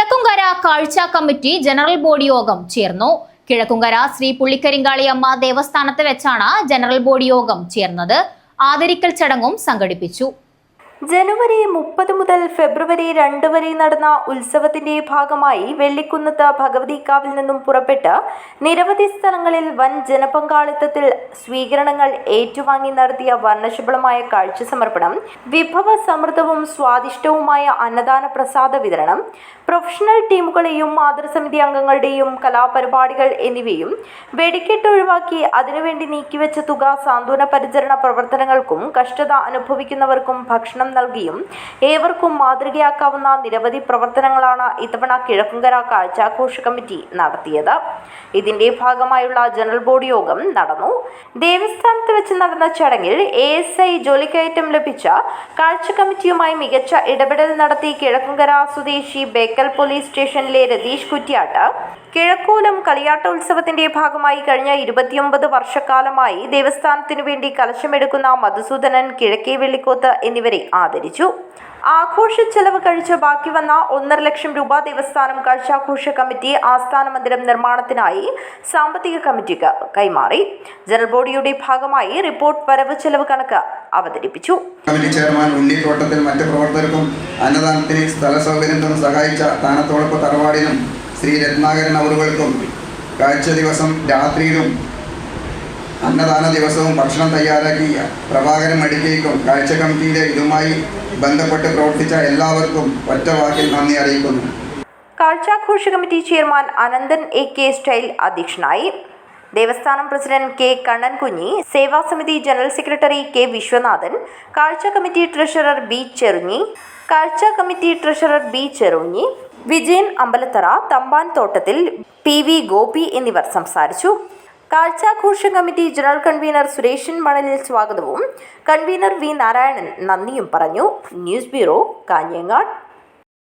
കിഴക്കുംകര കാഴ്ച committee general body യോഗം ചേർന്നു. കിഴക്കുംകര ശ്രീ പുള്ളിക്കരിങ്കാളിയമ്മ ദേവസ്ഥാനത്ത് വെച്ചാണ് ജനറൽ ബോഡി യോഗം ചേർന്നത്. ആദരിക്കൽ ചടങ്ങും സംഘടിപ്പിച്ചു. ജനുവരി മുപ്പത് മുതൽ ഫെബ്രുവരി രണ്ട് വരെ നടന്ന ഉത്സവത്തിന്റെ ഭാഗമായി വെള്ളിക്കുന്നത്ത് ഭഗവതിക്കാവിൽ നിന്നും പുറപ്പെട്ട് നിരവധി സ്ഥലങ്ങളിൽ വൻ ജനപങ്കാളിത്തത്തിൽ സ്വീകരണങ്ങൾ ഏറ്റുവാങ്ങി നടത്തിയ വർണശബളമായ കാഴ്ച സമർപ്പണം വിഭവ സമൃദ്ധവും സ്വാദിഷ്ടവുമായ അന്നദാന പ്രസാദ വിതരണം പ്രൊഫഷണൽ ടീമുകളെയും മാതൃസമിതി അംഗങ്ങളുടെയും കലാപരിപാടികൾ എന്നിവയും വെടിക്കെട്ട് ഒഴിവാക്കി അതിനുവേണ്ടി നീക്കിവെച്ച തുക സാന്ത്വന പരിചരണ പ്രവർത്തനങ്ങൾക്കും കഷ്ടത അനുഭവിക്കുന്നവർക്കും ഭക്ഷണം നൽകിയും ഏവർക്കും മാതൃകയാക്കാവുന്ന നിരവധി പ്രവർത്തനങ്ങളാണ് ഇത്തവണ കിഴക്കുംകര കാഴ്ചാഘോഷ കമ്മിറ്റി നടത്തിയത്. ഇതിന്റെ ഭാഗമായുള്ള ജനറൽ ബോർഡ് യോഗം നടന്നു. ദേവസ്ഥാനത്ത് വെച്ച് നടന്ന ചടങ്ങിൽ എ എസ് ഐ ജോലിക്കയറ്റം ലഭിച്ച കാഴ്ച കമ്മിറ്റിയുമായി മികച്ച ഇടപെടൽ നടത്തി കിഴക്കുംകര സ്വദേശി ബേക്കൽ പോലീസ് സ്റ്റേഷനിലെ രതീഷ് കുറ്റ്യാട്ട്. കിഴക്കോലം കളിയാട്ട ഉത്സവത്തിന്റെ ഭാഗമായി കഴിഞ്ഞ ഇരുപത്തിയൊമ്പത് വർഷക്കാലമായി ദേവസ്ഥാനത്തിനു വേണ്ടി കലശമെടുക്കുന്ന മധുസൂദനൻ കിഴക്കേ വെള്ളിക്കോത്ത് എന്നിവരെ ആദരിച്ചു. ആഘോഷ ചെലവ് കഴിച്ച് ബാക്കി വന്ന ഒന്നര ലക്ഷം രൂപ ദേവസ്ഥാനം കാഴ്ചാഘോഷ കമ്മിറ്റി ആസ്ഥാന മന്ദിരം നിർമ്മാണത്തിനായി സാമ്പത്തിക കമ്മിറ്റിക്ക് കൈമാറി. ജനറൽ ബോഡിയുടെ ഭാഗമായി റിപ്പോർട്ട് വരവ് ചെലവ് കണക്ക് അവതരിപ്പിച്ചു. കമ്മിറ്റി ചെയർമാൻ ഉണ്ണിത്തോട്ടത്തിൽ മറ്റ് പ്രവർത്തകർക്കും അന്നദാനത്തിന് സ്ഥല സൗകര്യത്തിനും സഹായിച്ച താനത്തോളപ്പ് തറവാടിനും ശ്രീ രത്നാകരൻ അവറുകൾക്കും കാഴ്ച ദിവസം രാത്രിയിലും അന്നദാന ദിവസവും ഭക്ഷണം തയ്യാറാക്കിയ പ്രഭാകരൻ മടിക്കേക്കും കാഴ്ച കമ്മിറ്റിയിലെ ഇതുമായി ബന്ധപ്പെട്ട് പ്രവർത്തിച്ച എല്ലാവർക്കും ഒറ്റ വാക്കിൽ നന്ദി അറിയിക്കുന്നു. കാഴ്ചാഘോഷ committee chairman Ananthan A K style അധ്യക്ഷനായി. ദേവസ്ഥാനം പ്രസിഡന്റ് കെ കണ്ണൻകുഞ്ഞി സേവാസമിതി ജനറൽ സെക്രട്ടറി കെ വിശ്വനാഥൻ കാഴ്ച കമ്മിറ്റി ട്രഷറർ ബി ചെറുഞ്ഞി കാഴ്ച committee treasurer B Cherunhi Vijayan Ambalathara Thampan Thottathil P V Gopi എന്നിവർ സംസാരിച്ചു. കാഴ്ചാഘോഷ committee general convener Sureshan Manalil സ്വാഗതവും. കൺവീനർ വി നാരായണൻ നന്ദിയും പറഞ്ഞു. News bureau Kanhangad.